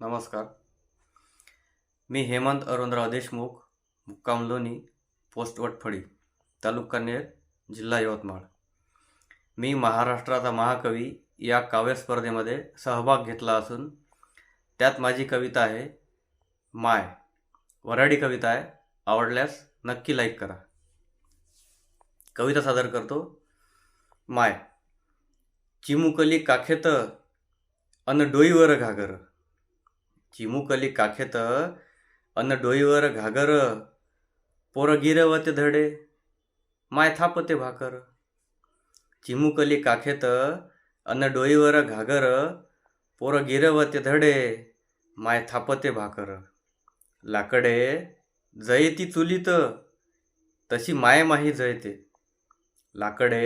नमस्कार. मी हेमंत अरुणराव देशमुख मुक्काम लोणी पोस्ट वटफळी तालुका नेर जिल्हा यवतमाळ. मी महाराष्ट्राचा महाकवी या काव्य स्पर्धेमध्ये सहभाग घेतला असून त्यात माझी कविता आहे माय. वऱ्हाडी कविता आहे आवडल्यास नक्की लाईक करा. कविता सादर करतो माय. चिमुकली काखेत अन डोईवर घागर. चिमुकली काखेत अन डोईवर घागर पोर गिरवते धडे माय थापते भाकर. चिमुकली काखेत अन डोईवर घागर पोर गिरवते धडे माय थापते भाकर. लाकडे जयती चुलीत तशी माय माही जयते. लाकडे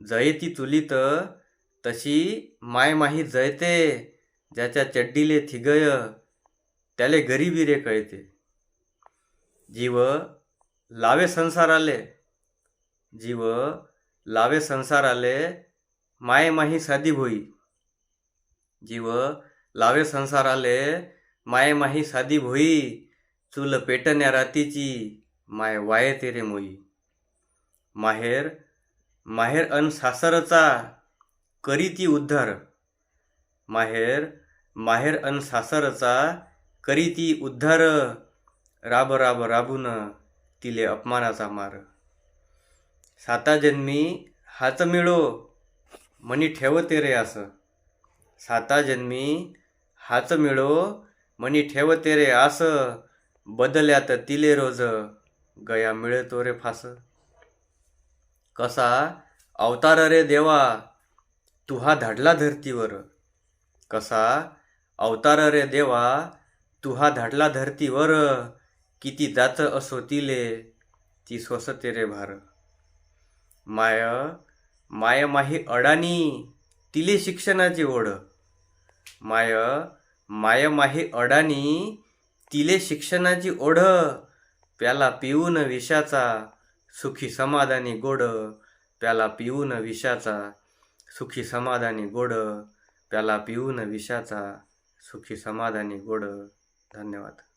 जयती चुलीत तशी माय माही जयते. ज्याच्या चड्डीले थिगय त्याले गरिबी रे कळते. जीव लावे संसाराले जीव लावे संसाराले माय माही साधी भोई. जीव लावे संसाराले माय माही साधी भोई चूल पेटण्या रातीची माय वाये तेरे मोई. माहेर माहेर अन सासरचा करी ती उद्धार. माहेर माहेर अन सासरचा करी ती उद्धार राब राब राबून तिले अपमानाचा मार. साता जन्मी हाच मिळो मनी ठेवते रे असं साता जन्मी हाच मिळो मनी ठेवते रे आस. बदल्यात तिले रोज गया मिळतो रे फास. कसा अवतार रे देवा तू हा धाडला धरतीवर. कसा अवतार रे देवा तुहा हा धाडला धरतीवर किती जात असो तिले ती स्वसते रे भार. माय माय माही अडाणी तिले शिक्षणाची ओढ. माय माय माही अडाणी तिले शिक्षणाची ओढ. प्याला पिऊन विषाचा सुखी समाधानी गोड. प्याला पिऊन विषाचा सुखी समाधानी गोड. प्याला पिऊन विषाचा सुखी समाधानी गोड. धन्यवाद.